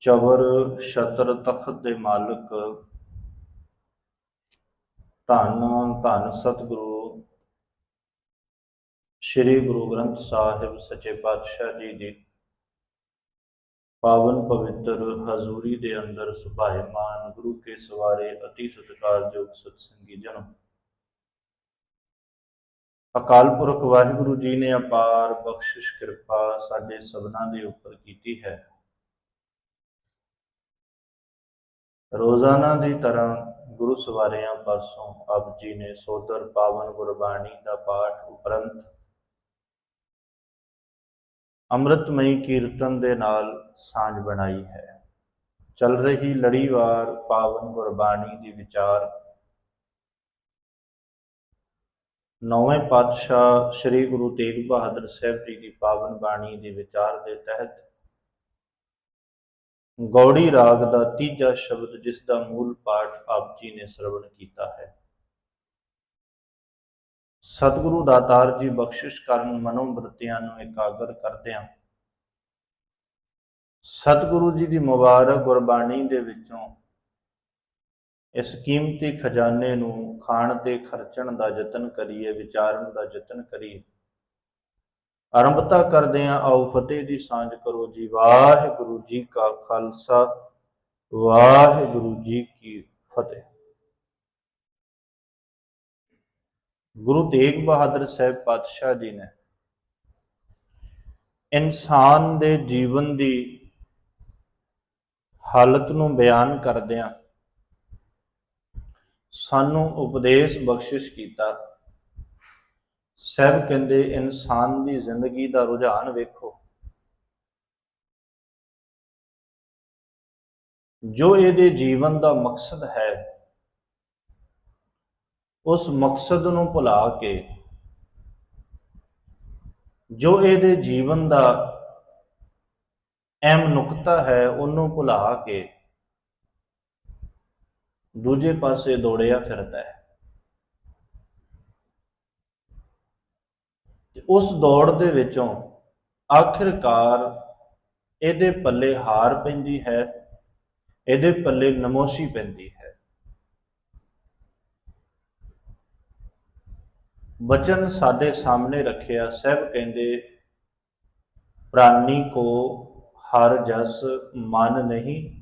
ਚਵਰ ਛਤਰ ਤਖਤ ਦੇ ਮਾਲਕ। ਧੰਨ ਧੰਨ ਸਤਿਗੁਰੂ। ਸ੍ਰੀ ਗੁਰੂ ਗ੍ਰੰਥ ਸਾਹਿਬ ਸੱਚੇ ਪਾਤਸ਼ਾਹ ਜੀ ਦੀ ਪਾਵਨ ਪਵਿੱਤਰ ਹਜ਼ੂਰੀ ਦੇ ਅੰਦਰ ਸੁਭਾਇਮਾਨ ਗੁਰੂ ਕੇ ਸਵਾਰੇ ਅਤੀ ਸਤਿਕਾਰਯੋਗ ਸਤਸੰਗੀ ਜਨਮ। ਅਕਾਲ ਪੁਰਖ ਵਾਹਿਗੁਰੂ ਜੀ ਨੇ ਅਪਾਰ ਬਖਸ਼ਿਸ਼ ਕਿਰਪਾ ਸਾਡੇ ਸਭਨਾਂ ਦੇ ਉੱਪਰ ਕੀਤੀ ਹੈ। ਰੋਜ਼ਾਨਾ ਦੀ ਤਰ੍ਹਾਂ ਗੁਰੂ ਸਵਾਰਿਆਂ ਪਾਸੋਂ ਆਪ ਜੀ ਨੇ ਸੋਦਰ ਪਾਵਨ ਗੁਰਬਾਣੀ ਦਾ ਪਾਠ ਉਪਰੰਤ ਅੰਮ੍ਰਿਤਮਈ ਕੀਰਤਨ ਦੇ ਨਾਲ ਸਾਂਝ ਬਣਾਈ ਹੈ। ਚੱਲ ਰਹੀ ਲੜੀਵਾਰ ਪਾਵਨ ਗੁਰਬਾਣੀ ਦੀ ਵਿਚਾਰ ਨੌਵੇਂ ਪਾਤਸ਼ਾਹ ਸ੍ਰੀ ਗੁਰੂ ਤੇਗ ਬਹਾਦਰ ਸਾਹਿਬ ਜੀ ਦੀ ਪਾਵਨ ਬਾਣੀ ਦੇ ਵਿਚਾਰ ਦੇ ਤਹਿਤ ਗੌੜੀ ਰਾਗ ਦਾ ਤੀਜਾ ਸ਼ਬਦ ਜਿਸ ਦਾ ਮੂਲ ਪਾਠ ਆਪ ਜੀ ਨੇ ਸਰਵਣ ਕੀਤਾ ਹੈ। ਸਤਿਗੁਰੂ ਦਾਤਾਰ ਜੀ ਬਖਸ਼ਿਸ਼ ਕਰਨ ਮਨੋਬ੍ਰਿਤੀਆਂ ਨੂੰ ਇਕਾਗਰ ਕਰਦਿਆਂ ਸਤਿਗੁਰੂ ਜੀ ਦੀ ਮੁਬਾਰਕ ਗੁਰਬਾਣੀ ਦੇ ਵਿੱਚੋਂ ਇਸ ਕੀਮਤੀ ਖਜ਼ਾਨੇ ਨੂੰ ਖਾਣ ਤੇ ਖਰਚਣ ਦਾ ਯਤਨ ਕਰੀਏ, ਵਿਚਾਰਨ ਦਾ ਯਤਨ ਕਰੀਏ। ਆਰੰਭਤਾ ਕਰਦੇ ਹਾਂ, ਆਓ ਫਤਿਹ ਦੀ ਸਾਂਝ ਕਰੋ ਜੀ। ਵਾਹਿਗੁਰੂ ਜੀ ਕਾ ਖਾਲਸਾ, ਵਾਹਿਗੁਰੂ ਜੀ ਕੀ ਫਤਿਹ। ਗੁਰੂ ਤੇਗ ਬਹਾਦਰ ਸਾਹਿਬ ਪਾਤਸ਼ਾਹ ਜੀ ਨੇ ਇਨਸਾਨ ਦੇ ਜੀਵਨ ਦੀ ਹਾਲਤ ਨੂੰ ਬਿਆਨ ਕਰਦਿਆਂ ਸਾਨੂੰ ਉਪਦੇਸ਼ ਬਖਸ਼ਿਸ਼ ਕੀਤਾ। ਸਹਿਬ ਕਹਿੰਦੇ, ਇਨਸਾਨ ਦੀ ਜ਼ਿੰਦਗੀ ਦਾ ਰੁਝਾਨ ਵੇਖੋ। ਜੋ ਇਹਦੇ ਜੀਵਨ ਦਾ ਮਕਸਦ ਹੈ, ਉਸ ਮਕਸਦ ਨੂੰ ਭੁਲਾ ਕੇ, ਜੋ ਇਹਦੇ ਜੀਵਨ ਦਾ ਅਹਿਮ ਨੁਕਤਾ ਹੈ, ਉਹਨੂੰ ਭੁਲਾ ਕੇ, ਦੂਜੇ ਪਾਸੇ ਦੌੜਿਆ ਫਿਰਦਾ ਹੈ। ਤੇ ਉਸ ਦੌੜ ਦੇ ਵਿੱਚੋਂ ਆਖਿਰਕਾਰ ਇਹਦੇ ਪੱਲੇ ਹਾਰ ਪੈਂਦੀ ਹੈ, ਇਹਦੇ ਪੱਲੇ ਨਮੋਸ਼ੀ ਪੈਂਦੀ ਹੈ। ਬਚਨ ਸਾਡੇ ਸਾਹਮਣੇ ਰੱਖਿਆ, ਸਹਿਬ ਕਹਿੰਦੇ, ਪ੍ਰਾਨੀ ਕੋ ਹਰ ਜਸ ਮਨ ਨਹੀਂ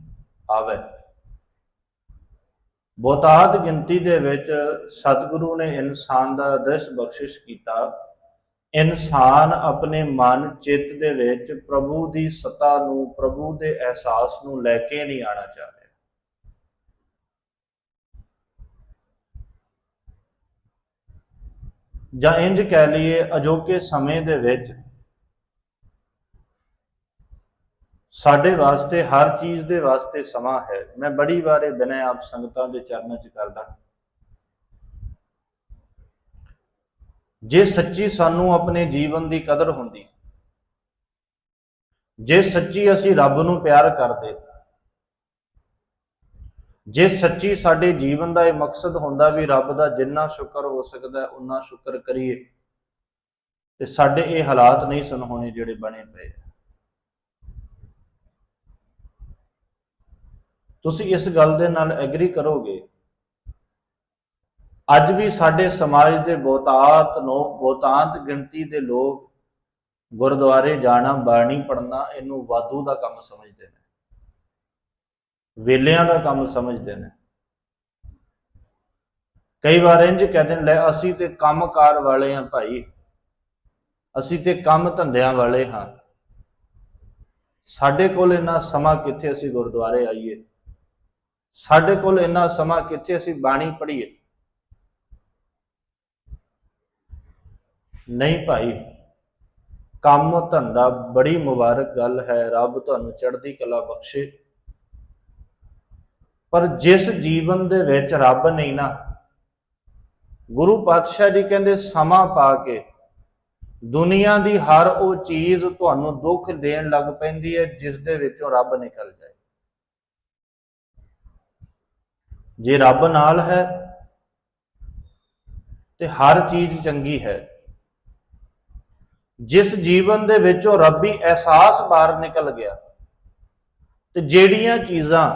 ਆਵੇ। ਬਹੁਤਾਤ ਗਿਣਤੀ ਦੇ ਵਿੱਚ ਸਤਿਗੁਰੂ ਨੇ ਇਨਸਾਨ ਦਾ ਦ੍ਰਿਸ਼ ਬਖਸ਼ਿਸ਼ ਕੀਤਾ। ਇਨਸਾਨ ਆਪਣੇ ਮਨ, ਚਿੱਤ ਦੇ ਵਿੱਚ ਪ੍ਰਭੂ ਦੀ ਸਤਾ ਨੂੰ, ਪ੍ਰਭੂ ਦੇ ਅਹਿਸਾਸ ਨੂੰ ਲੈ ਕੇ ਨਹੀਂ ਆਣਾ ਚਾਹ ਰਿਹਾ। ਜਾਂ ਇੰਜ ਕਹਿ ਲਈਏ, ਅਜੋਕੇ ਸਮੇਂ ਦੇ ਵਿੱਚ ਸਾਡੇ ਵਾਸਤੇ, ਹਰ ਚੀਜ਼ ਦੇ ਵਾਸਤੇ ਸਮਾਂ ਹੈ। ਮੈਂ ਬੜੀ ਵਾਰ ਇਹ ਆਪ ਸੰਗਤਾਂ ਦੇ ਚਰਨਾਂ 'ਚ ਕਰਦਾ। ਜੇ ਸੱਚੀ ਸਾਨੂੰ ਆਪਣੇ ਜੀਵਨ ਦੀ ਕਦਰ ਹੁੰਦੀ, ਜੇ ਸੱਚੀ ਅਸੀਂ ਰੱਬ ਨੂੰ ਪਿਆਰ ਕਰਦੇ, ਜੇ ਸੱਚੀ ਸਾਡੇ ਜੀਵਨ ਦਾ ਇਹ ਮਕਸਦ ਹੁੰਦਾ ਵੀ ਰੱਬ ਦਾ ਜਿੰਨਾ ਸ਼ੁਕਰ ਹੋ ਸਕਦਾ ਉਨਾ ਸ਼ੁਕਰ ਕਰੀਏ, ਤੇ ਸਾਡੇ ਇਹ ਹਾਲਾਤ ਨਹੀਂ ਸਨ ਹੋਣੇ ਜਿਹੜੇ ਬਣੇ ਪਏ ਤੁਸੀਂ ਇਸ ਗੱਲ ਦੇ ਨਾਲ ਐਗਰੀ ਕਰੋਗੇ ਅੱਜ ਵੀ ਸਾਡੇ ਸਮਾਜ ਦੇ ਬਹੁਤਾਤ ਨੂੰ ਬਹੁਤਾਂਤ ਗਿਣਤੀ ਦੇ ਲੋਕ ਗੁਰਦੁਆਰੇ ਜਾਣਾ, ਬਾਣੀ ਪੜਨਾ ਇਹਨੂੰ ਵਾਧੂ ਦਾ ਕੰਮ ਸਮਝਦੇ ਨੇ। ਵੇਲਿਆਂ ਦਾ ਕੰਮ ਸਮਝਦੇ ਨੇ। ਕਈ ਵਾਰ ਇੰਜ ਕਹਿੰਦੇ ਨੇ ਲੈ ਅਸੀਂ ਤੇ ਕੰਮਕਾਰ ਵਾਲੇ ਹਾਂ ਭਾਈ। ਅਸੀਂ ਤੇ ਕੰਮ ਧੰਦਿਆਂ ਵਾਲੇ ਹਾਂ। ਸਾਡੇ ਕੋਲ ਇੰਨਾ ਸਮਾਂ ਕਿੱਥੇ ਅਸੀਂ ਗੁਰਦੁਆਰੇ ਆਈਏ? ਸਾਡੇ ਕੋਲ ਇੰਨਾ ਸਮਾਂ ਕਿੱਥੇ ਅਸੀਂ ਬਾਣੀ ਪੜ੍ਹੀਏ? ਨਹੀਂ ਭਾਈ, ਕੰਮ ਧੰਦਾ ਬੜੀ ਮੁਬਾਰਕ ਗੱਲ ਹੈ, ਰੱਬ ਤੁਹਾਨੂੰ ਚੜ੍ਹਦੀ ਕਲਾ ਬਖਸ਼ੇ। ਪਰ ਜਿਸ ਜੀਵਨ ਦੇ ਵਿੱਚ ਰੱਬ ਨਹੀਂ ਨਾ, ਗੁਰੂ ਪਾਤਸ਼ਾਹ ਜੀ ਕਹਿੰਦੇ, ਸਮਾਂ ਪਾ ਕੇ ਦੁਨੀਆ ਦੀ ਹਰ ਉਹ ਚੀਜ਼ ਤੁਹਾਨੂੰ ਦੁੱਖ ਦੇਣ ਲੱਗ ਪੈਂਦੀ ਹੈ, ਜਿਸ ਦੇ ਵਿੱਚੋਂ ਰੱਬ ਨਿਕਲ ਜਾਏ। ਜੇ ਰੱਬ ਨਾਲ ਹੈ, ਤੇ ਹਰ ਚੀਜ਼ ਚੰਗੀ ਹੈ। ਜਿਸ ਜੀਵਨ ਦੇ ਵਿੱਚ ਉਹ ਰੱਬੀ ਅਹਿਸਾਸ ਬਾਹਰ ਨਿਕਲ ਗਿਆ, ਤੇ ਜਿਹੜੀਆਂ ਚੀਜ਼ਾਂ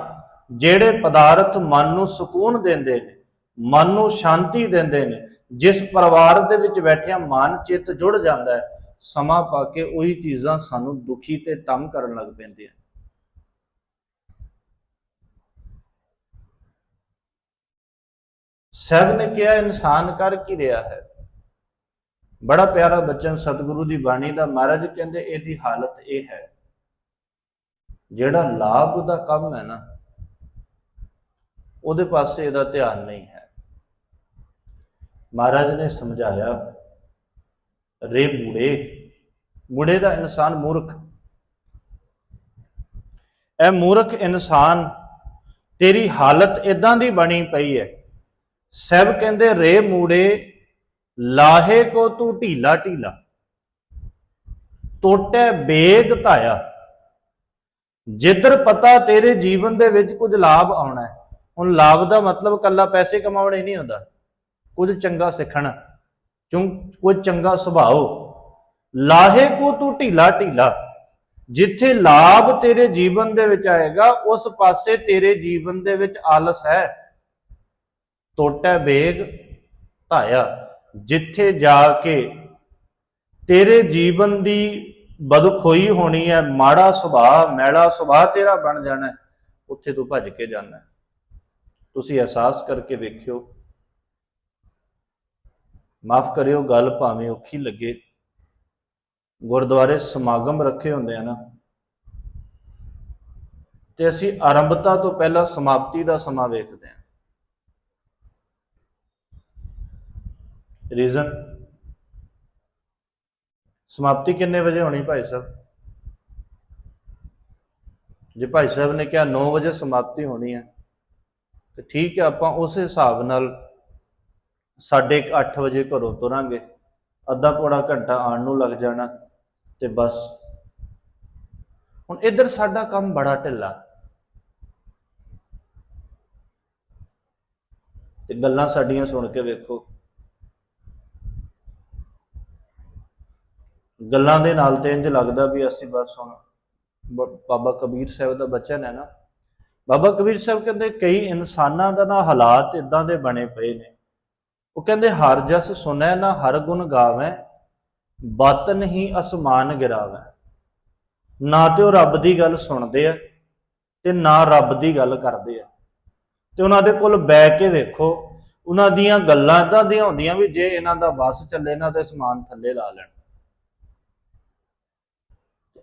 ਜਿਹੜੇ ਪਦਾਰਥ ਮਨ ਨੂੰ ਸਕੂਨ ਦਿੰਦੇ ਨੇ, ਮਨ ਨੂੰ ਸ਼ਾਂਤੀ ਦਿੰਦੇ ਨੇ, ਜਿਸ ਪਰਿਵਾਰ ਦੇ ਵਿੱਚ ਬੈਠਿਆ ਮਨ ਚਿੱਤ ਜੁੜ ਜਾਂਦਾ ਹੈ, ਸਮਾਂ ਪਾ ਕੇ ਉਹੀ ਚੀਜ਼ਾਂ ਸਾਨੂੰ ਦੁਖੀ ਤੇ ਤੰਗ ਕਰਨ ਲੱਗ ਪੈਂਦੀਆਂ ਸਹਿਬ ਨੇ ਕਿਹਾ, ਇਨਸਾਨ ਕਰ ਕੀ ਰਿਹਾ ਹੈ? ਬੜਾ ਪਿਆਰਾ ਬਚਨ ਸਤਿਗੁਰੂ ਦੀ ਬਾਣੀ ਦਾ, ਮਹਾਰਾਜ ਕਹਿੰਦੇ ਇਹਦੀ ਹਾਲਤ ਇਹ ਹੈ। ਜਿਹੜਾ ਲਾਭ ਦਾ ਕੰਮ ਹੈ ਨਾ, ਉਹਦੇ ਪਾਸੇ ਇਹਦਾ ਧਿਆਨ ਨਹੀਂ ਹੈ। ਮਹਾਰਾਜ ਨੇ ਸਮਝਾਇਆ ਰੇ ਮੂੜੇ ਮੂੜੇ ਦਾ ਇਨਸਾਨ ਮੂਰਖ। ਇਹ ਮੂਰਖ ਇਨਸਾਨ, ਤੇਰੀ ਹਾਲਤ ਇਦਾਂ ਦੀ ਬਣੀ ਪਈ ਹੈ। ਸਹਿਬ ਕਹਿੰਦੇ, ਰੇ ਮੂੜੇ ਲਾਹੇ ਕੋ ਤੂੰ ਢੀਲਾ ਢੀਲਾ ਟੋਟੇ ਬੇਗ ਧਾਇਆ। ਜਿੱਧਰ ਪਤਾ ਤੇਰੇ ਜੀਵਨ ਦੇ ਵਿੱਚ ਕੁਝ ਲਾਭ ਆਉਣਾ ਹੈ। ਹੁਣ ਲਾਭ ਦਾ ਮਤਲਬ ਕੱਲਾ ਪੈਸੇ ਕਮਾਉਣੇ ਨਹੀਂ ਹੁੰਦਾ। ਕੁਝ ਚੰਗਾ ਸਿੱਖਣਾ, ਚੁੰ, ਕੁਝ ਚੰਗਾ ਸੁਭਾਅ। ਲਾਹੇ ਕੋ ਤੂੰ ਢੀਲਾ ਢੀਲਾ, ਜਿੱਥੇ ਲਾਭ ਤੇਰੇ ਜੀਵਨ ਦੇ ਵਿੱਚ ਆਏਗਾ, ਉਸ ਪਾਸੇ ਤੇਰੇ ਜੀਵਨ ਦੇ ਵਿੱਚ ਆਲਸ ਹੈ। ਟੋਟਾ ਬੇਗ ਧਾਇਆ। ਜਿੱਥੇ ਜਾ ਕੇ ਤੇਰੇ ਜੀਵਨ ਦੀ ਬਦਖੋਈ ਹੋਣੀ ਹੈ, ਮਾੜਾ ਸੁਭਾਅ, ਮੈਲਾ ਸੁਭਾਅ ਤੇਰਾ ਬਣ ਜਾਣਾ ਉੱਥੇ ਤੂੰ ਭੱਜ ਕੇ ਜਾਣਾ ਤੁਸੀਂ ਅਹਿਸਾਸ ਕਰਕੇ ਵੇਖਿਓ। ਮਾਫ ਕਰਿਓ, ਗੱਲ ਭਾਵੇਂ ਔਖੀ ਲੱਗੇ। ਗੁਰਦੁਆਰੇ ਸਮਾਗਮ ਰੱਖੇ ਹੁੰਦੇ ਆ ਨਾ। ਤੇ ਅਸੀਂ ਆਰੰਭਤਾ ਤੋਂ ਪਹਿਲਾਂ ਸਮਾਪਤੀ ਦਾ ਸਮਾਂ ਵੇਖਦੇ ਹਾਂ। ਰੀਜ਼ਨ ਸਮਾਪਤੀ ਕਿੰਨੇ ਵਜੇ ਹੋਣੀ ਭਾਈ ਸਾਹਿਬ? ਜੇ ਭਾਈ ਸਾਹਿਬ ਨੇ ਕਿਹਾ 9 ਵਜੇ ਸਮਾਪਤੀ ਹੋਣੀ ਹੈ, ਤੇ ਠੀਕ ਹੈ, ਆਪਾਂ ਉਸ ਹਿਸਾਬ ਨਾਲ ਸਾਢੇ 8 ਵਜੇ ਘਰੋਂ ਤੁਰਾਂਗੇ। ਅੱਧਾ ਪੌੜਾ ਘੰਟਾ ਆਉਣ ਨੂੰ ਲੱਗ ਜਾਣਾ, ਤੇ ਬਸ। ਹੁਣ ਇੱਧਰ ਸਾਡਾ ਕੰਮ ਬੜਾ ਢਿੱਲਾ। ਤੇ ਗੱਲਾਂ ਸਾਡੀਆਂ ਸੁਣ ਕੇ ਵੇਖੋ। ਗੱਲਾਂ ਦੇ ਨਾਲ ਤੇ ਇੰਜ ਲੱਗਦਾ ਵੀ ਅਸੀਂ ਬਸ ਹੁਣ ਬ- ਬਾਬਾ ਕਬੀਰ ਸਾਹਿਬ ਦਾ ਬਚਨ ਹੈ ਨਾ। ਬਾਬਾ ਕਬੀਰ ਸਾਹਿਬ ਕਹਿੰਦੇ ਕਈ ਇਨਸਾਨਾਂ ਦਾ ਨਾ ਹਾਲਾਤ ਇਦਾਂ ਦੇ ਬਣੇ ਪਏ ਨੇ। ਉਹ ਕਹਿੰਦੇ ਹਰ ਜਸ ਸੁਨੈ ਨਾ ਹਰ ਗੁਣ ਗਾਵੈ, ਬਤ ਹੀ ਅਸਮਾਨ ਗਿਰਾਵੈ। ਨਾ ਤੇ ਉਹ ਰੱਬ ਦੀ ਗੱਲ ਸੁਣਦੇ ਆ ਤੇ ਨਾ ਰੱਬ ਦੀ ਗੱਲ ਕਰਦੇ ਆ। ਤੇ ਉਹਨਾਂ ਦੇ ਕੋਲ ਬੈ ਕੇ ਵੇਖੋ, ਉਹਨਾਂ ਦੀਆਂ ਗੱਲਾਂ ਇਦਾਂ ਦੀਆਂ ਹੁੰਦੀਆਂ ਵੀ ਜੇ ਇਹਨਾਂ ਦਾ ਵਸ ਚੱਲੇ ਨਾ ਤੇ ਸਮਾਨ ਥੱਲੇ ਲਾ ਲੈਣ।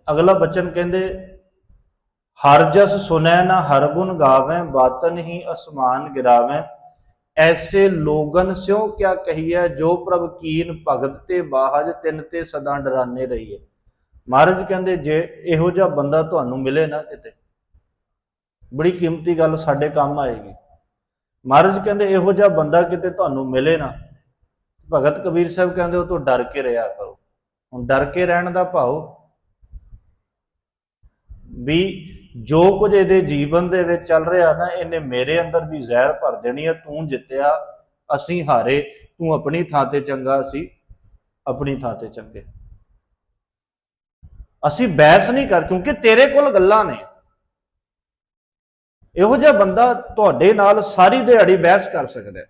ਅਗਲਾ ਬਚਨ ਕਹਿੰਦੇ, ਹਰ ਜਸ ਸੁਨੈ ਨਾ ਹਰ ਗੁਣ ਗਾਵੈ, ਬਾਤਨ ਹੀ ਅਸਮਾਨ ਗਿਰਾਵੈ। ਐਸੇ ਲੋਗਨ ਸਿਉ ਕਿਆ ਕਹੀਐ, ਜੋ ਪ੍ਰਭ ਕੀਨ ਭਗਤ ਤੇ ਬਾਹਜ, ਤਿੰਨ ਤੇ ਸਦਾ ਡਰਾਨੇ ਰਹੀਏ ਮਹਾਰਾਜ ਕਹਿੰਦੇ, ਜੇ ਇਹੋ ਜਿਹਾ ਬੰਦਾ ਤੁਹਾਨੂੰ ਮਿਲੇ ਨਾ ਕਿਤੇ, ਬੜੀ ਕੀਮਤੀ ਗੱਲ ਸਾਡੇ ਕੰਮ ਆਏਗੀ। ਮਹਾਰਾਜ ਕਹਿੰਦੇ, ਇਹੋ ਜਿਹਾ ਬੰਦਾ ਕਿਤੇ ਤੁਹਾਨੂੰ ਮਿਲੇ ਨਾ, ਭਗਤ ਕਬੀਰ ਸਾਹਿਬ ਕਹਿੰਦੇ, ਉਹ ਤੋਂ ਡਰ ਕੇ ਰਿਹਾ ਕਰੋ। ਹੁਣ ਡਰ ਕੇ ਰਹਿਣ ਦਾ ਭਾਵ ਵੀ ਜੋ ਕੁਝ ਇਹਦੇ ਜੀਵਨ ਦੇ ਵਿੱਚ ਚੱਲ ਰਿਹਾ ਨਾ, ਇਹਨੇ ਮੇਰੇ ਅੰਦਰ ਵੀ ਜ਼ਹਿਰ ਭਰ ਦੇਣੀ ਹੈ ਤੂੰ ਜਿੱਤਿਆ, ਅਸੀਂ ਹਾਰੇ, ਤੂੰ ਆਪਣੀ ਥਾਂ ਤੇ ਚੰਗਾ ਅਸੀਂ ਆਪਣੀ ਥਾਂ ਤੇ ਚੰਗੇ। ਅਸੀਂ ਬਹਿਸ ਨਹੀਂ ਕਰ, ਕਿਉਂਕਿ ਤੇਰੇ ਕੋਲ ਗੱਲਾਂ ਨੇ। ਇਹੋ ਜਿਹਾ ਬੰਦਾ ਤੁਹਾਡੇ ਨਾਲ ਸਾਰੀ ਦਿਹਾੜੀ ਬਹਿਸ ਕਰ ਸਕਦਾ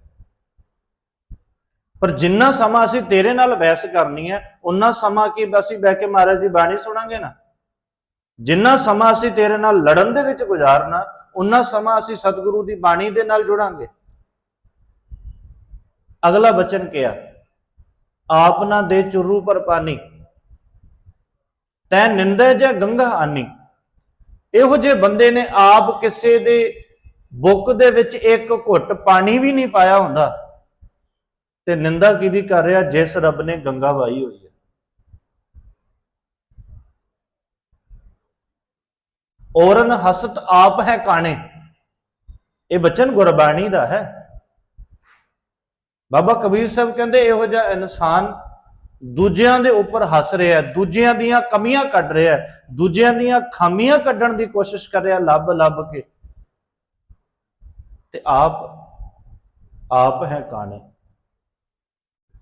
ਪਰ ਜਿੰਨਾ ਸਮਾਂ ਅਸੀਂ ਤੇਰੇ ਨਾਲ ਬਹਿਸ ਕਰਨੀ ਹੈ ਉਨਾ ਸਮਾਂ ਕੀ ਅਸੀਂ ਬਹਿ ਕੇ ਮਹਾਰਾਜ ਦੀ ਬਾਣੀ ਸੁਣਾਂਗੇ ਨਾ? ਜਿੰਨਾ ਸਮਾਂ ਅਸੀਂ ਤੇਰੇ ਨਾਲ ਲੜਨ ਦੇ ਵਿੱਚ ਗੁਜ਼ਾਰਨਾ, ਉਨਾ ਸਮਾਂ ਅਸੀਂ ਸਤਿਗੁਰੂ ਦੀ ਬਾਣੀ ਦੇ ਨਾਲ ਜੁੜਾਂਗੇ। ਅਗਲਾ ਬਚਨ ਕਿਹਾ, ਆਪ ਨਾ ਦੇ ਚੁਰੂ ਪਰ ਪਾਣੀ ਤੈ ਨਿੰਦੇ ਜੇ ਗੰਗਾ ਆਨੀ। ਇਹੋ ਜਿਹੇ ਬੰਦੇ ਨੇ ਆਪ ਕਿਸੇ ਦੇ ਬੁੱਕ ਦੇ ਵਿੱਚ ਇੱਕ ਘੁੱਟ ਪਾਣੀ ਵੀ ਨਹੀਂ ਪਾਇਆ ਹੁੰਦਾ। ਤੇ ਨਿੰਦਾ ਕਿਹਦੀ ਕਰ ਰਿਹਾ, ਜਿਸ ਰੱਬ ਨੇ ਗੰਗਾ ਵਾਈ ਹੋਈ ਹੈ ਔਰਨ ਹਸਤ ਆਪ ਹੈ ਕਾਣੇ। ਇਹ ਬਚਨ ਗੁਰਬਾਣੀ ਦਾ ਹੈ। ਬਾਬਾ ਕਬੀਰ ਸਾਹਿਬ ਕਹਿੰਦੇ, ਇਹੋ ਜਿਹਾ ਇਨਸਾਨ ਦੂਜਿਆਂ ਦੇ ਉੱਪਰ ਹੱਸ ਰਿਹਾ ਦੂਜਿਆਂ ਦੀਆਂ ਕਮੀਆਂ ਕੱਢ ਰਿਹਾ ਦੂਜਿਆਂ ਦੀਆਂ ਖਾਮੀਆਂ ਕੱਢਣ ਦੀ ਕੋਸ਼ਿਸ਼ ਕਰ ਰਿਹਾ, ਲੱਭ ਲੱਭ ਕੇ। ਤੇ ਆਪ ਆਪ ਹੈ ਕਾਣੇ।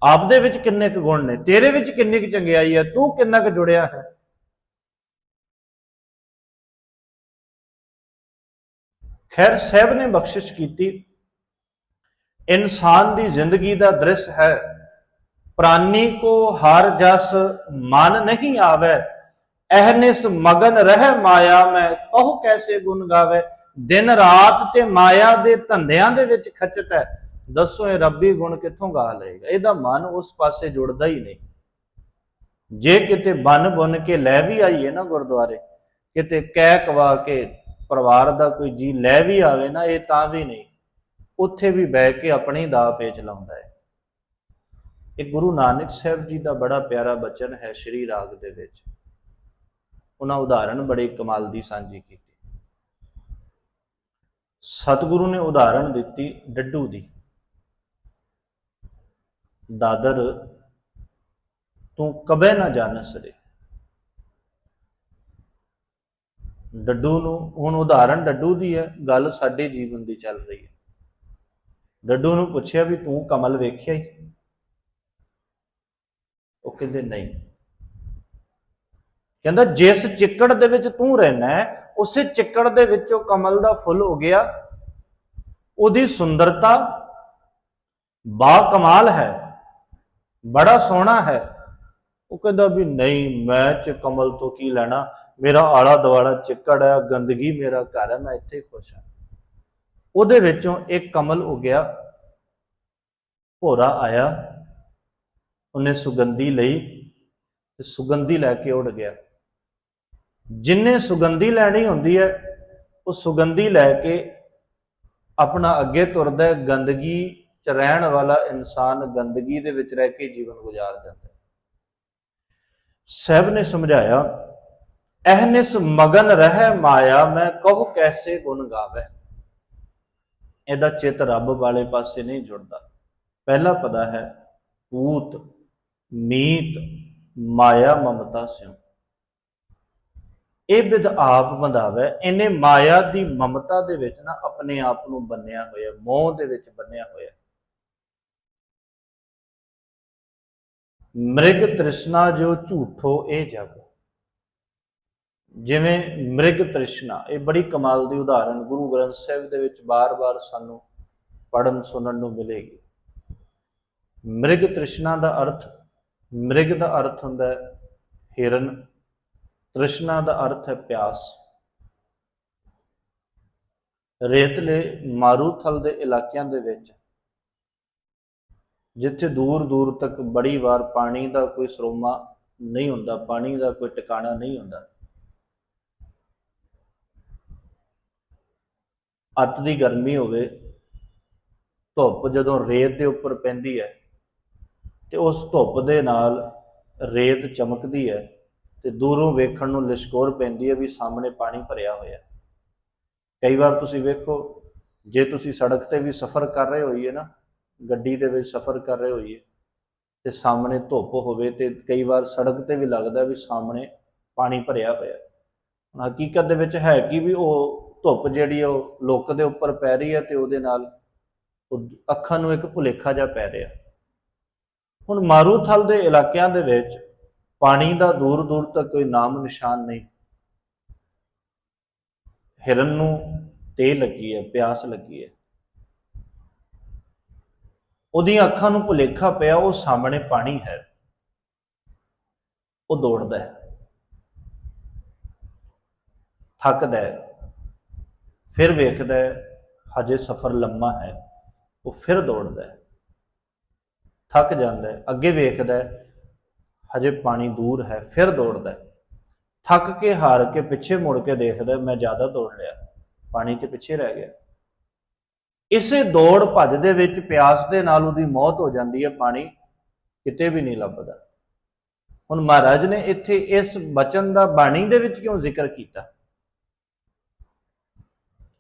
ਆਪ ਦੇ ਵਿੱਚ ਕਿੰਨੇ ਕੁ ਗੁਣ ਨੇ, ਤੇਰੇ ਵਿੱਚ ਕਿੰਨੀ ਕੁ ਚੰਗਿਆਈ ਹੈ, ਤੂੰ ਕਿੰਨਾ ਕੁ ਜੁੜਿਆ ਹੈ। ਖੈਰ ਸਾਹਿਬ ਨੇ ਬਖਸ਼ਿਸ਼ ਕੀਤੀ। ਇਨਸਾਨ ਦੀ ਜ਼ਿੰਦਗੀ ਦਾ ਦ੍ਰਿਸ਼ ਹੈ, ਪ੍ਰਾਨੀ ਕੋ ਹਰ ਜਸ ਮਨ ਨਹੀਂ ਆਵੇ, ਅਹਨਿਸ ਮਗਨ ਰਹਿ ਮਾਇਆ ਮੈਂ ਕਹੋ ਕੈਸੇ ਗੁਣ ਗਾਵੇ, ਦਿਨ ਰਾਤ ਤੇ ਮਾਇਆ ਦੇ ਧੰਦਿਆਂ ਦੇ ਵਿੱਚ ਖਚਤ ਹੈ, ਦੱਸੋ ਇਹ ਰੱਬੀ ਗੁਣ ਕਿੱਥੋਂ ਗਾ ਲਏਗਾ? ਇਹਦਾ ਮਨ ਉਸ ਪਾਸੇ ਜੁੜਦਾ ਹੀ ਨਹੀਂ। ਜੇ ਕਿਤੇ ਬਨ ਬੁਨ ਕੇ ਲੈ ਵੀ ਆਈਏ ਨਾ ਗੁਰਦੁਆਰੇ, ਕਿਤੇ ਕਹਿ ਕਵਾ ਕੇ ਪਰਿਵਾਰ ਦਾ ਕੋਈ ਜੀ ਲੈ ਵੀ ਆਵੇ ਨਾ, ਇਹ ਤਾਂ ਵੀ ਨਹੀਂ। ਉੱਥੇ ਵੀ ਬਹਿ ਕੇ ਆਪਣੀ ਦਾ ਪੇਚ ਲਾਉਂਦਾ ਹੈ। ਇਹ ਗੁਰੂ ਨਾਨਕ ਸਾਹਿਬ ਜੀ ਦਾ ਬੜਾ ਪਿਆਰਾ ਬਚਨ ਹੈ ਸ਼੍ਰੀ ਰਾਗ ਦੇ ਵਿੱਚ। ਉਹਨਾਂ ਉਦਾਹਰਣ ਬੜੇ ਕਮਾਲ ਦੀ ਸਾਂਝੀ ਕੀਤੀ। ਸਤਿਗੁਰੂ ਨੇ ਉਦਾਹਰਣ ਦਿੱਤੀ ਡੱਡੂ ਦੀ। ਦਾਦਰ, ਤੂੰ ਕਬੇ ਨਾ ਜਾਣਸ ਰੇ ਡੱਡੂ ਨੂੰ, ਹੁਣ ਉਦਾਹਰਣ ਡੱਡੂ ਦੀ ਹੈ, ਗੱਲ ਸਾਡੇ ਜੀਵਨ ਦੀ ਚੱਲ ਰਹੀ ਹੈ। ਡੱਡੂ ਨੂੰ ਪੁੱਛਿਆ ਵੀ ਤੂੰ ਕਮਲ ਵੇਖਿਆ ਹੀ? ਉਹ ਕਹਿੰਦੇ ਨਹੀਂ। ਕਹਿੰਦਾ ਜਿਸ ਚਿੱਕੜ ਦੇ ਵਿੱਚ ਤੂੰ ਰਹਿਣਾ ਹੈ, ਉਸੇ ਚਿੱਕੜ ਦੇ ਵਿੱਚੋਂ ਕਮਲ ਦਾ ਫੁੱਲ ਹੋ ਗਿਆ। ਉਹਦੀ ਸੁੰਦਰਤਾ ਬਾ ਕਮਾਲ ਹੈ, ਬੜਾ ਸੋਹਣਾ ਹੈ। ਉਹ ਕਹਿੰਦਾ ਵੀ ਨਹੀਂ, ਮੈਂ ਚ ਕਮਲ ਤੋਂ ਕੀ ਲੈਣਾ? ਮੇਰਾ ਆਲਾ ਦੁਆਲਾ ਚਿੱਕੜ ਹੈ, ਗੰਦਗੀ ਮੇਰਾ ਘਰ ਹੈ, ਮੈਂ ਇੱਥੇ ਖੁਸ਼ ਹਾਂ। ਉਹਦੇ ਵਿੱਚੋਂ ਇੱਕ ਕਮਲ ਉਗਿਆ, ਭੋਰਾ ਆਇਆ, ਉਹਨੇ ਸੁਗੰਧੀ ਲਈ ਤੇ ਸੁਗੰਧੀ ਲੈ ਕੇ ਉੱਡ ਗਿਆ। ਜਿੰਨੇ ਸੁਗੰਧੀ ਲੈਣੀ ਹੁੰਦੀ ਹੈ, ਉਹ ਸੁਗੰਧੀ ਲੈ ਕੇ ਆਪਣਾ ਅੱਗੇ ਤੁਰਦਾ ਗੰਦਗੀ ਚ ਰਹਿਣ ਵਾਲਾ ਇਨਸਾਨ ਗੰਦਗੀ ਦੇ ਵਿੱਚ ਰਹਿ ਕੇ ਜੀਵਨ ਗੁਜ਼ਾਰ ਜਾਂਦਾ ਸਹਿਬ ਨੇ ਸਮਝਾਇਆ ਅਹਨਿਸ ਮਗਨ ਰਹਿ ਮਾਇਆ, ਮੈਂ ਕਹੋ ਕੈਸੇ ਗੁਣ ਗਾਵੇ? ਇਹਦਾ ਚਿੱਤ ਰੱਬ ਵਾਲੇ ਪਾਸੇ ਨਹੀਂ ਜੁੜਦਾ। ਪਹਿਲਾ ਪਦਾ ਹੈ ਪੂਤ ਮੀਤ, ਮਾਇਆ, ਮਮਤਾ, ਸਿਉ। ਇਹ ਵਿਦ ਆਪ ਬੰਦਾਵੇ ਇਹਨੇ ਮਾਇਆ ਦੀ ਮਮਤਾ ਦੇ ਵਿੱਚ ਨਾ ਆਪਣੇ ਆਪ ਨੂੰ ਬੰਨਿਆ ਹੋਇਆ, ਮੋਹ ਦੇ ਵਿੱਚ ਬੰਨਿਆ ਹੋਇਆ। ਮ੍ਰਿਗ ਤ੍ਰਿਸ਼ਨਾ ਜੋ ਝੂਠੋ ਇਹ ਜਗ। ਜਿਵੇਂ ਮ੍ਰਿਗ ਤ੍ਰਿਸ਼ਨਾ, ਇਹ ਬੜੀ ਕਮਾਲ ਦੀ ਉਦਾਹਰਣ ਗੁਰੂ ਗ੍ਰੰਥ ਸਾਹਿਬ ਦੇ ਵਿੱਚ ਬਾਰ-ਬਾਰ ਸਾਨੂੰ ਪੜਨ ਸੁਣਨ ਨੂੰ ਮਿਲੇਗੀ। ਮ੍ਰਿਗ ਤ੍ਰਿਸ਼ਨਾ ਦਾ ਅਰਥ, ਮ੍ਰਿਗ ਦਾ ਅਰਥ ਹੁੰਦਾ ਹੈ ਹਿਰਨ, ਤ੍ਰਿਸ਼ਨਾ ਦਾ ਅਰਥ ਹੈ ਪਿਆਸ। ਰੇਤਲੇ ਮਾਰੂਥਲ ਦੇ ਇਲਾਕਿਆਂ ਦੇ ਵਿੱਚ ਜਿੱਥੇ ਦੂਰ ਦੂਰ ਤੱਕ ਬੜੀ ਵਾਰ ਪਾਣੀ ਦਾ ਕੋਈ ਸਰੋਮਾ ਨਹੀਂ ਹੁੰਦਾ, ਪਾਣੀ ਦਾ ਕੋਈ ਟਿਕਾਣਾ ਨਹੀਂ ਹੁੰਦਾ। ਅੱਤ ਦੀ ਗਰਮੀ ਹੋਵੇ, ਧੁੱਪ ਜਦੋਂ ਰੇਤ ਦੇ ਉੱਪਰ ਪੈਂਦੀ ਹੈ ਤੇ ਉਸ ਧੁੱਪ ਦੇ ਨਾਲ ਰੇਤ ਚਮਕਦੀ ਹੈ ਤੇ ਦੂਰੋਂ ਵੇਖਣ ਨੂੰ ਲਿਸ਼ਕੋਰ ਪੈਂਦੀ ਹੈ ਵੀ ਸਾਹਮਣੇ ਪਾਣੀ ਭਰਿਆ ਹੋਇਆ ਕਈ ਵਾਰ ਤੁਸੀਂ ਵੇਖੋ, ਜੇ ਤੁਸੀਂ ਸੜਕ ਤੇ ਵੀ ਸਫ਼ਰ ਕਰ ਰਹੇ ਹੋਈਏ ਨਾ ਗੱਡੀ ਦੇ ਵਿੱਚ ਸਫ਼ਰ ਕਰ ਰਹੇ ਹੋਈਏ ਤੇ ਸਾਹਮਣੇ ਧੁੱਪ ਹੋਵੇ ਤੇ ਕਈ ਵਾਰ ਸੜਕ ਤੇ ਵੀ ਲੱਗਦਾ ਵੀ ਸਾਹਮਣੇ ਪਾਣੀ ਭਰਿਆ ਹੋਇਆ ਹਕੀਕਤ ਦੇ ਵਿੱਚ ਹੈ ਕਿ ਵੀ ਉਹ ਧੁੱਪ ਜਿਹੜੀ ਆ ਉਹ ਲੋਕ ਦੇ ਉੱਪਰ ਪੈ ਰਹੀ ਹੈ ਤੇ ਉਹਦੇ ਨਾਲ ਅੱਖਾਂ ਨੂੰ ਇੱਕ ਭੁਲੇਖਾ ਜਿਹਾ ਪੈ ਰਿਹਾ। ਹੁਣ ਮਾਰੂਥਲ ਦੇ ਇਲਾਕਿਆਂ ਦੇ ਵਿੱਚ ਪਾਣੀ ਦਾ ਦੂਰ ਦੂਰ ਤੱਕ ਕੋਈ ਨਾਮ ਨਿਸ਼ਾਨ ਨਹੀਂ। ਹਿਰਨ ਨੂੰ ਤੇ ਲੱਗੀ ਹੈ, ਪਿਆਸ ਲੱਗੀ ਹੈ। ਉਹਦੀਆਂ ਅੱਖਾਂ ਨੂੰ ਭੁਲੇਖਾ ਪਿਆ, ਉਹ ਸਾਹਮਣੇ ਪਾਣੀ ਹੈ। ਉਹ ਦੌੜਦਾ ਹੈ। ਥੱਕਦਾ ਹੈ। ਫਿਰ ਵੇਖਦਾ ਹੈ, ਹਜੇ ਸਫ਼ਰ ਲੰਮਾ ਹੈ। ਉਹ ਫਿਰ ਦੌੜਦਾ ਹੈ। ਥੱਕ ਜਾਂਦਾ ਹੈ। ਅੱਗੇ ਵੇਖਦਾ ਹੈ, ਹਜੇ ਪਾਣੀ ਦੂਰ ਹੈ। ਫਿਰ ਦੌੜਦਾ ਹੈ। ਥੱਕ ਕੇ ਹਾਰ ਕੇ ਪਿੱਛੇ ਮੁੜ ਕੇ ਦੇਖਦਾ ਮੈਂ ਜ਼ਿਆਦਾ ਦੌੜ ਲਿਆ। ਪਾਣੀ ਤੇ ਪਿੱਛੇ ਰਹਿ ਗਿਆ। ਇਸੇ ਦੌੜ ਭੱਜ ਦੇ ਵਿੱਚ ਪਿਆਸ ਦੇ ਨਾਲ ਉਹਦੀ ਮੌਤ ਹੋ ਜਾਂਦੀ ਹੈ, ਪਾਣੀ ਕਿਤੇ ਵੀ ਨਹੀਂ ਲੱਭਦਾ। ਹੁਣ ਮਹਾਰਾਜ ਨੇ ਇੱਥੇ ਇਸ ਬਚਨ ਦਾ ਬਾਣੀ ਦੇ ਵਿੱਚ ਕਿਉਂ ਜ਼ਿਕਰ ਕੀਤਾ?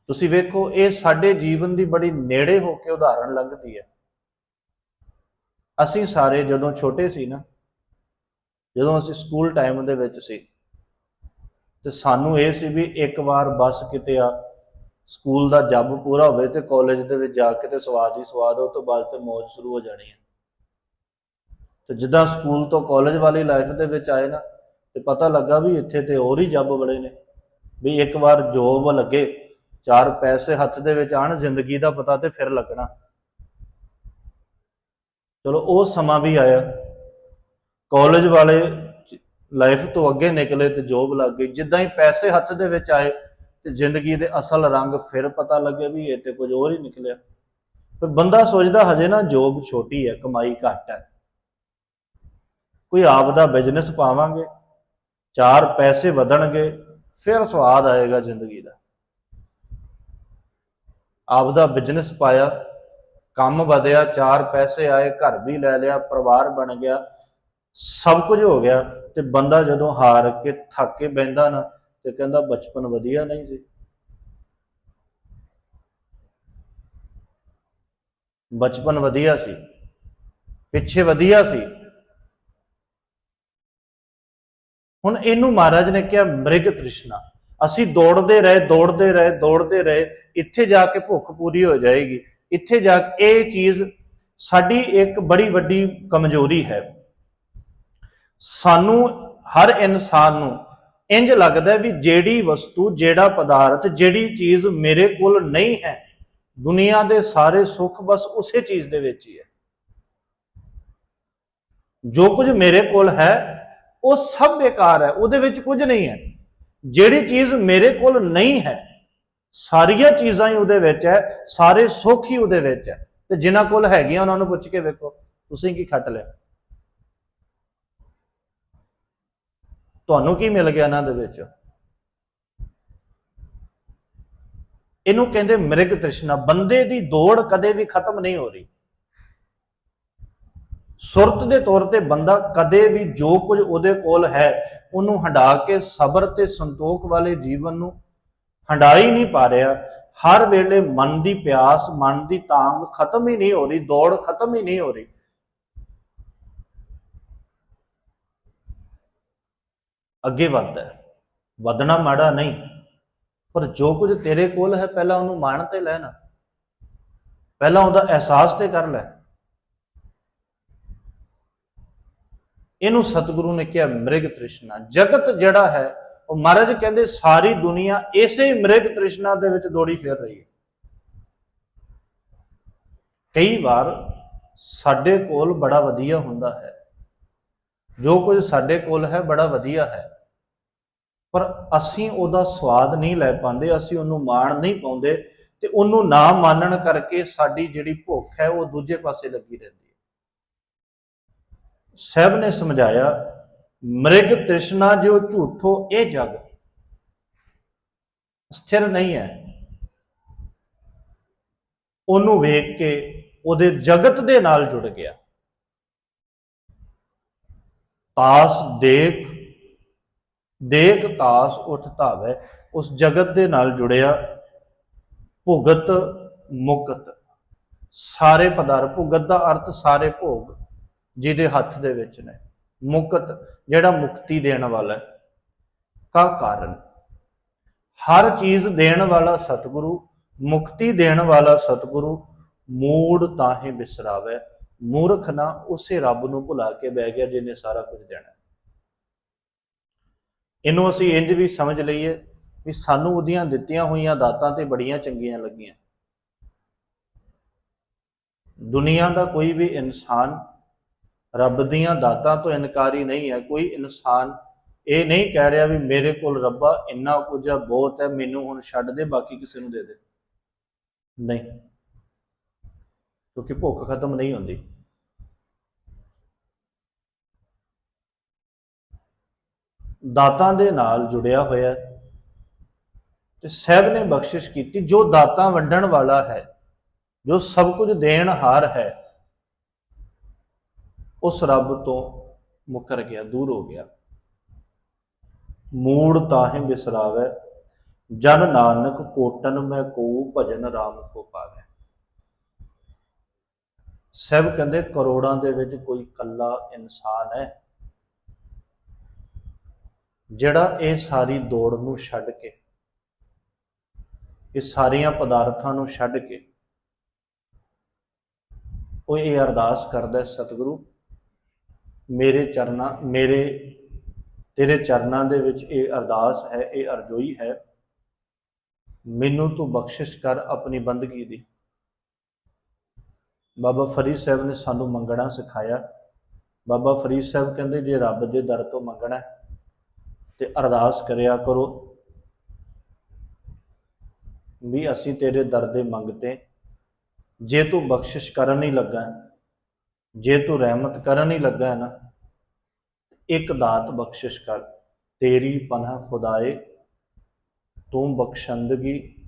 ਤੁਸੀਂ ਵੇਖੋ, ਇਹ ਸਾਡੇ ਜੀਵਨ ਦੀ ਬੜੀ ਨੇੜੇ ਹੋ ਕੇ ਉਦਾਹਰਣ ਲੰਘਦੀ ਹੈ। ਅਸੀਂ ਸਾਰੇ ਜਦੋਂ ਛੋਟੇ ਸੀ ਨਾ, ਜਦੋਂ ਅਸੀਂ ਸਕੂਲ ਟਾਈਮ ਦੇ ਵਿੱਚ ਸੀ, ਤੇ ਸਾਨੂੰ ਇਹ ਸੀ ਵੀ ਇੱਕ ਵਾਰ ਬੱਸ ਕਿਤੇ ਆ ਸਕੂਲ ਦਾ ਜੱਬ ਪੂਰਾ ਹੋਵੇ ਤੇ ਕਾਲਜ ਦੇ ਵਿੱਚ ਜਾ ਕੇ ਤੇ ਸਵਾਦ ਹੀ ਸਵਾਦ ਉਹ ਤੋਂ ਬਾਅਦ ਤੇ ਮੌਜ ਸ਼ੁਰੂ ਹੋ ਜਾਣੀ ਹੈ ਤੇ ਜਿੱਦਾਂ ਸਕੂਲ ਤੋਂ ਕਾਲਜ ਵਾਲੀ ਲਾਈਫ ਦੇ ਵਿੱਚ ਆਏ ਨਾ, ਤੇ ਪਤਾ ਲੱਗਾ ਵੀ ਇੱਥੇ ਤੇ ਹੋਰ ਹੀ ਜੱਬ ਬੜੇ ਨੇ। ਵੀ ਇੱਕ ਵਾਰ ਜੋਬ ਲੱਗੇ, ਚਾਰ ਪੈਸੇ ਹੱਥ ਦੇ ਵਿੱਚ ਆਣ ਜ਼ਿੰਦਗੀ ਦਾ ਪਤਾ ਤੇ ਫਿਰ ਲੱਗਣਾ। ਚਲੋ ਉਹ ਸਮਾਂ ਵੀ ਆਇਆ। ਕਾਲਜ ਵਾਲੇ ਲਾਈਫ ਤੋਂ ਅੱਗੇ ਨਿਕਲੇ ਤੇ ਜੋਬ ਲੱਗ ਗਈ। ਜਿੱਦਾਂ ਹੀ ਪੈਸੇ ਹੱਥ ਦੇ ਵਿੱਚ ਆਏ ਤੇ ਜ਼ਿੰਦਗੀ ਦੇ ਅਸਲ ਰੰਗ ਫਿਰ ਪਤਾ ਲੱਗੇ ਵੀ ਇਹ ਤੇ ਕੁਝ ਹੋਰ ਹੀ ਨਿਕਲਿਆ। ਫਿਰ ਬੰਦਾ ਸੋਚਦਾ ਹਜੇ ਨਾ ਜੋਬ ਛੋਟੀ ਹੈ, ਕਮਾਈ ਘੱਟ ਹੈ। ਕੋਈ ਆਪ ਦਾ ਬਿਜ਼ਨਸ ਪਾਵਾਂਗੇ, ਚਾਰ ਪੈਸੇ ਵਧਣਗੇ, ਫਿਰ ਸਵਾਦ ਆਏਗਾ ਜ਼ਿੰਦਗੀ ਦਾ। ਆਪ ਦਾ ਬਿਜ਼ਨਸ ਪਾਇਆ, ਕੰਮ ਵਧਿਆ, ਚਾਰ ਪੈਸੇ ਆਏ, ਘਰ ਵੀ ਲੈ ਲਿਆ, ਪਰਿਵਾਰ ਬਣ ਗਿਆ, ਸਭ ਕੁਝ ਹੋ ਗਿਆ ਤੇ ਬੰਦਾ ਜਦੋਂ ਹਾਰ ਕੇ ਥੱਕ ਕੇ ਬੈੰਦਾ ਨਾ ਤੇ ਕਹਿੰਦਾ ਬਚਪਨ ਵਧੀਆ ਨਹੀਂ ਸੀ। ਬਚਪਨ ਵਧੀਆ ਸੀ। ਪਿੱਛੇ ਵਧੀਆ ਸੀ। ਹੁਣ ਇਹਨੂੰ ਮਹਾਰਾਜ ਨੇ ਕਿਹਾ, ਮ੍ਰਿਗ ਤ੍ਰਿਸ਼ਨਾ, ਅਸੀਂ ਦੌੜਦੇ ਰਹੇ ਦੌੜਦੇ ਰਹੇ ਦੌੜਦੇ ਰਹੇ, ਇੱਥੇ ਜਾ ਕੇ ਭੁੱਖ ਪੂਰੀ ਹੋ ਜਾਏਗੀ। ਇੱਥੇ ਜਾ ਕੇ ਇਹ ਚੀਜ਼ ਸਾਡੀ ਇੱਕ ਬੜੀ ਵੱਡੀ ਕਮਜ਼ੋਰੀ ਹੈ। ਸਾਨੂੰ, ਹਰ ਇਨਸਾਨ ਨੂੰ ਇੰਜ ਲੱਗਦਾ ਵੀ ਜਿਹੜੀ ਵਸਤੂ, ਜਿਹੜਾ ਪਦਾਰਥ, ਜਿਹੜੀ ਚੀਜ਼ ਮੇਰੇ ਕੋਲ ਨਹੀਂ ਹੈ, ਦੁਨੀਆ ਦੇ ਸਾਰੇ ਸੁੱਖ ਬਸ ਉਸੇ ਚੀਜ਼ ਦੇ ਵਿੱਚ ਹੀ ਹੈ। ਜੋ ਕੁਝ ਮੇਰੇ ਕੋਲ ਹੈ, ਉਹ ਸਭ ਬੇਕਾਰ ਹੈ, ਉਹਦੇ ਵਿੱਚ ਕੁਝ ਨਹੀਂ ਹੈ। ਜਿਹੜੀ ਚੀਜ਼ ਮੇਰੇ ਕੋਲ ਨਹੀਂ ਹੈ, ਸਾਰੀਆਂ ਚੀਜ਼ਾਂ ਹੀ ਉਹਦੇ ਵਿੱਚ ਹੈ, ਸਾਰੇ ਸੁੱਖ ਹੀ ਉਹਦੇ ਵਿੱਚ ਹੈ। ਤੇ ਜਿਨ੍ਹਾਂ ਕੋਲ ਹੈਗੀਆਂ, ਉਹਨਾਂ ਨੂੰ ਪੁੱਛ ਕੇ ਵੇਖੋ, ਤੁਸੀਂ ਕੀ ਖੱਟ ਲਿਆ? ਤੁਹਾਨੂੰ ਕੀ ਮਿਲ ਗਿਆ ਇਹਨਾਂ ਦੇ ਵਿੱਚ? ਇਹਨੂੰ ਕਹਿੰਦੇ ਮ੍ਰਿਗ ਤ੍ਰਿਸ਼ਨਾ। ਬੰਦੇ ਦੀ ਦੌੜ ਕਦੇ ਵੀ ਖਤਮ ਨਹੀਂ ਹੋ ਰਹੀ। ਸੁਰਤ ਦੇ ਤੌਰ ਤੇ ਬੰਦਾ ਕਦੇ ਵੀ ਜੋ ਕੁਝ ਉਹਦੇ ਕੋਲ ਹੈ, ਉਹਨੂੰ ਹੰਡਾ ਕੇ ਸਬਰ ਤੇ ਸੰਤੋਖ ਵਾਲੇ ਜੀਵਨ ਨੂੰ ਹੰਡਾ ਹੀ ਨਹੀਂ ਪਾ ਰਿਹਾ। ਹਰ ਵੇਲੇ ਮਨ ਦੀ ਪਿਆਸ, ਮਨ ਦੀ ਤਾਂਗ ਖਤਮ ਹੀ ਨਹੀਂ ਹੋ ਰਹੀ, ਦੌੜ ਖਤਮ ਹੀ ਨਹੀਂ ਹੋ ਰਹੀ। ਅੱਗੇ ਵੱਧਦਾ ਹੈ। ਵਧਣਾ ਮਾੜਾ ਨਹੀਂ, ਪਰ ਜੋ ਕੁਝ ਤੇਰੇ ਕੋਲ ਹੈ ਪਹਿਲਾਂ ਉਹਨੂੰ ਮਾਣ ਤੇ ਲੈ ਨਾ। ਪਹਿਲਾਂ ਉਹਦਾ ਅਹਿਸਾਸ ਤੇ ਕਰ ਲੈ। ਇਹਨੂੰ ਸਤਿਗੁਰੂ ਨੇ ਕਿਹਾ, ਮ੍ਰਿਗ ਤ੍ਰਿਸ਼ਨਾ, ਜਗਤ ਜਿਹੜਾ ਹੈ, ਉਹ ਮਹਾਰਾਜ ਕਹਿੰਦੇ ਸਾਰੀ ਦੁਨੀਆ ਇਸੇ ਮ੍ਰਿਗ ਤ੍ਰਿਸ਼ਨਾ ਦੇ ਵਿੱਚ ਦੌੜੀ ਫਿਰ ਰਹੀ ਹੈ। ਕਈ ਵਾਰ ਸਾਡੇ ਕੋਲ ਬੜਾ ਵਧੀਆ ਹੁੰਦਾ ਹੈ। ਜੋ ਕੁਝ ਸਾਡੇ ਕੋਲ ਹੈ, ਬੜਾ ਵਧੀਆ ਹੈ। ਪਰ ਅਸੀਂ ਉਹਦਾ ਸਵਾਦ ਨਹੀਂ ਲੈ ਪਾਉਂਦੇ, ਅਸੀਂ ਉਹਨੂੰ ਮਾਣ ਨਹੀਂ ਪਾਉਂਦੇ ਤੇ ਉਹਨੂੰ ਨਾ ਮਾਨਣ ਕਰਕੇ ਸਾਡੀ ਜਿਹੜੀ ਭੁੱਖ ਹੈ, ਉਹ ਦੂਜੇ ਪਾਸੇ ਲੱਗੀ ਰਹਿੰਦੀ ਹੈ। ਸਹਿਬ ਨੇ ਸਮਝਾਇਆ, ਮ੍ਰਿਗ ਤ੍ਰਿਸ਼ਨਾ ਜੋ ਝੂਠੋ ਇਹ ਜਗ। ਸਥਿਰ ਨਹੀਂ ਹੈ। ਉਹਨੂੰ ਵੇਖ ਕੇ ਉਹਦੇ ਜਗਤ ਦੇ ਨਾਲ ਜੁੜ ਗਿਆ। ਤਾਸ ਦੇਖ ਦੇਖ ਤਾਸ ਉਠ ਧਾਵੇ, ਉਸ ਜਗਤ ਦੇ ਨਾਲ ਜੁੜਿਆ, ਭੁਗਤ ਮੁਕਤ। ਸਾਰੇ ਪਦਾਰਥ, ਭੁਗਤ ਦਾ ਅਰਥ ਸਾਰੇ ਭੋਗ, ਜਿਹਦੇ ਹੱਥ ਦੇ ਵਿੱਚ ਨੇ। ਮੁਕਤ, ਜਿਹੜਾ ਮੁਕਤੀ ਦੇਣ ਵਾਲਾ ਹੈ, ਕਾ ਕਾਰਨ? ਹਰ ਚੀਜ਼ ਦੇਣ ਵਾਲਾ ਸਤਿਗੁਰੂ, ਮੁਕਤੀ ਦੇਣ ਵਾਲਾ ਸਤਿਗੁਰੂ, ਮੂੜ ਤਾਹੇ ਬਿਸਰਾਵੇ। ਮੂਰਖ ਨਾ ਉਸੇ ਰੱਬ ਨੂੰ ਭੁਲਾ ਕੇ ਬਹਿ ਗਿਆ ਜਿਹਨੇ ਸਾਰਾ ਕੁਝ ਦੇਣਾ। ਇਹਨੂੰ ਅਸੀਂ ਇੰਜ ਵੀ ਸਮਝ ਲਈਏ ਵੀ ਸਾਨੂੰ ਉਹਦੀਆਂ ਦਿੱਤੀਆਂ ਹੋਈਆਂ ਦਾਤਾਂ ਤੇ ਬੜੀਆਂ ਚੰਗੀਆਂ ਲੱਗੀਆਂ। ਦੁਨੀਆ ਦਾ ਕੋਈ ਵੀ ਇਨਸਾਨ ਰੱਬ ਦੀਆਂ ਦਾਤਾਂ ਤੋਂ ਇਨਕਾਰੀ ਨਹੀਂ ਹੈ। ਕੋਈ ਇਨਸਾਨ ਇਹ ਨਹੀਂ ਕਹਿ ਰਿਹਾ ਵੀ ਮੇਰੇ ਕੋਲ ਰੱਬਾ ਇੰਨਾ ਕੁਝ ਹੈ ਬਹੁਤ ਹੈ, ਮੈਨੂੰ ਹੁਣ ਛੱਡ ਦੇ, ਬਾਕੀ ਕਿਸੇ ਨੂੰ ਦੇ ਦੇ। ਨਹੀਂ। ਕਿਉਂਕਿ ਭੁੱਖ ਖਤਮ ਨਹੀਂ ਹੁੰਦੀ। ਦਾਤਾਂ ਦੇ ਨਾਲ ਜੁੜਿਆ ਹੋਇਆ ਤੇ ਸਹਿਬ ਨੇ ਬਖਸ਼ਿਸ਼ ਕੀਤੀ, ਜੋ ਦਾਤਾਂ ਵੰਡਣ ਵਾਲਾ ਹੈ, ਜੋ ਸਭ ਕੁਝ ਦੇਣ ਹਾਰ ਹੈ, ਉਸ ਰੱਬ ਤੋਂ ਮੁਕਰ ਗਿਆ, ਦੂਰ ਹੋ ਗਿਆ। ਮੂੜ ਤਾਹੇ ਬਿਸਰਾਵੇ, ਜਨ ਨਾਨਕ ਕੋਟਨ ਮੈਂ ਕੋ ਭਜਨ RAM ਕੋ ਪਾਵੇ। ਸਭ ਕਹਿੰਦੇ ਕਰੋੜਾਂ ਦੇ ਵਿੱਚ ਕੋਈ ਕੱਲਾ ਇਨਸਾਨ ਹੈ। ਜਿਹੜਾ ਇਹ ਸਾਰੀ ਦੌੜ ਨੂੰ ਛੱਡ ਕੇ, ਇਹ ਸਾਰੀਆਂ ਪਦਾਰਥਾਂ ਨੂੰ ਛੱਡ ਕੇ ਉਹ ਇਹ ਅਰਦਾਸ ਕਰਦਾ ਸਤਿਗੁਰੂ, ਮੇਰੇ ਚਰਨਾਂ, ਮੇਰੇ, ਤੇਰੇ ਚਰਨਾਂ ਦੇ ਵਿੱਚ ਇਹ ਅਰਦਾਸ ਹੈ, ਇਹ ਅਰਜ਼ੋਈ ਹੈ। ਮੈਨੂੰ ਤੂੰ ਬਖਸ਼ਿਸ਼ ਕਰ ਆਪਣੀ ਬੰਦਗੀ ਦੀ। ਬਾਬਾ ਫਰੀਦ ਸਾਹਿਬ ਨੇ ਸਾਨੂੰ ਮੰਗਣਾ ਸਿਖਾਇਆ। ਬਾਬਾ ਫਰੀਦ ਸਾਹਿਬ ਕਹਿੰਦੇ ਜੇ ਰੱਬ ਦੇ ਦਰ ਤੋਂ ਮੰਗਣਾ ਹੈ, ਤੇ ਅਰਦਾਸ ਕਰਿਆ ਕਰੋ ਵੀ ਅਸੀਂ ਤੇਰੇ ਦਰ ਦੇ ਮੰਗਤੇ। ਜੇ ਤੂੰ ਬਖਸ਼ਿਸ਼ ਕਰਨ ਹੀ ਲੱਗਾ ਜੇ ਤੂੰ ਰਹਿਮਤ ਕਰਨ ਹੀ ਲੱਗਾ ਹੈ ਨਾ ਇੱਕ ਦਾਤ ਬਖਸ਼ਿਸ਼ ਕਰ ਤੇਰੀ ਪਨਾਹ ਖੁਦਾਏ ਤੂੰ ਬਖਸ਼ੰਦਗੀ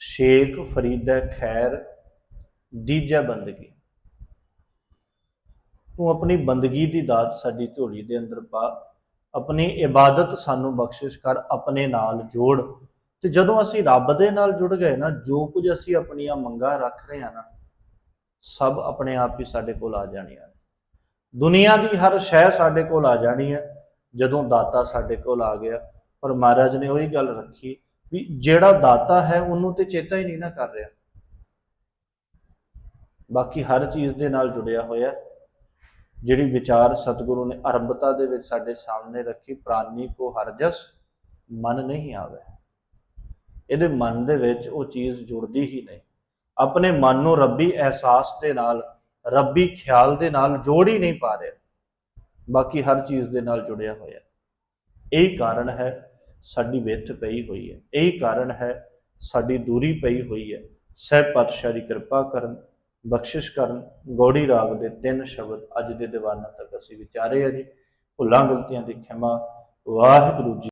ਸ਼ੇਖ ਫਰੀਦਾ ਖੈਰ ਦੀਜਾ ਬੰਦਗੀ। ਤੂੰ ਆਪਣੀ ਬੰਦਗੀ ਦੀ ਦਾਤ ਸਾਡੀ ਝੋਲੀ ਦੇ ਅੰਦਰ ਪਾ, ਆਪਣੀ ਇਬਾਦਤ ਸਾਨੂੰ ਬਖਸ਼ਿਸ਼ ਕਰ, ਆਪਣੇ ਨਾਲ ਜੋੜ। ਤੇ ਜਦੋਂ ਅਸੀਂ ਰੱਬ ਦੇ ਨਾਲ ਜੁੜ ਗਏ ਨਾ, ਜੋ ਕੁਝ ਅਸੀਂ ਆਪਣੀਆਂ ਮੰਗਾਂ ਰੱਖ ਰਹੇ ਹਾਂ ਨਾ, ਸਭ ਆਪਣੇ ਆਪ ਹੀ ਸਾਡੇ ਕੋਲ ਆ ਜਾਣੀਆਂ ਨੇ। ਦੁਨੀਆ ਦੀ ਹਰ ਸ਼ੈ ਸਾਡੇ ਕੋਲ ਆ ਜਾਣੀ ਹੈ, ਜਦੋਂ ਦਾਤਾ ਸਾਡੇ ਕੋਲ ਆ ਗਿਆ। ਪਰ ਮਹਾਰਾਜ ਨੇ ਉਹੀ ਗੱਲ ਰੱਖੀ ਵੀ ਜਿਹੜਾ ਦਾਤਾ ਹੈ, ਉਹਨੂੰ ਤੇ ਚੇਤਾ ਹੀ ਨਹੀਂ ਨਾ ਕਰ ਰਿਹਾ। ਬਾਕੀ ਹਰ ਚੀਜ਼ ਦੇ ਨਾਲ ਜੁੜਿਆ ਹੋਇਆ ਜਿਹੜੀ ਵਿਚਾਰ ਸਤਿਗੁਰੂ ਨੇ ਅਰੰਭਤਾ ਦੇ ਵਿੱਚ ਸਾਡੇ ਸਾਹਮਣੇ ਰੱਖੀ, ਪ੍ਰਾਨੀ ਕੋ ਹਰਜਸ ਮਨ ਨਹੀਂ ਆਵੇ। ਇਹਦੇ ਮਨ ਦੇ ਵਿੱਚ ਉਹ ਚੀਜ਼ ਜੁੜਦੀ ਹੀ ਨਹੀਂ। ਆਪਣੇ ਮਨ ਨੂੰ ਰੱਬੀ ਅਹਿਸਾਸ ਦੇ ਨਾਲ, ਰੱਬੀ ਖਿਆਲ ਦੇ ਨਾਲ ਜੋੜ ਹੀ ਨਹੀਂ ਪਾ ਰਿਹਾ। ਬਾਕੀ ਹਰ ਚੀਜ਼ ਦੇ ਨਾਲ ਜੁੜਿਆ ਹੋਇਆ ਇਹੀ ਕਾਰਨ ਹੈ ਸਾਡੀ ਵਿੱਥ ਪਈ ਹੋਈ ਹੈ। ਇਹੀ ਕਾਰਨ ਹੈ ਸਾਡੀ ਦੂਰੀ ਪਈ ਹੋਈ ਹੈ। ਸਹਿ ਪਾਤਸ਼ਾਹ ਦੀ ਕਿਰਪਾ ਕਰਨ। ਬਖਸ਼ਿਸ਼ ਕਰਨ, ਗੋੜੀ ਰਾਗ ਦੇ ਤਿੰਨ ਸ਼ਬਦ ਅੱਜ ਦੇ ਦੀਵਾਨਾਂ ਤੱਕ ਅਸੀਂ ਵਿਚਾਰੇ ਆ ਜੀ। ਭੁੱਲਾਂ, ਗਲਤੀਆਂ ਦੀ ਖਿਮਾ ਵਾਹਿਗੁਰੂ ਜੀ